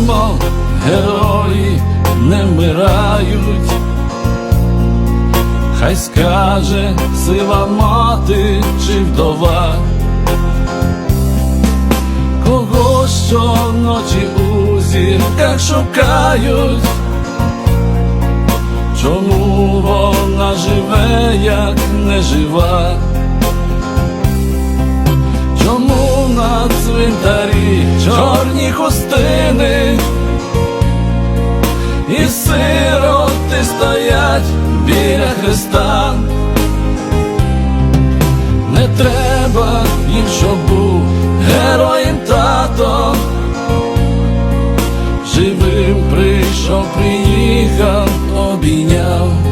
Скажемо, герої не вмирають, хай скаже сива мати чи вдова, кого щоночі у зірках шукають, чому вона живе, як не жива. Чому на цвинтарі чорні хустини сироти стоять біля Христа, не треба їм, щоб був героєм тато, живим прийшов, приїхав, обійняв.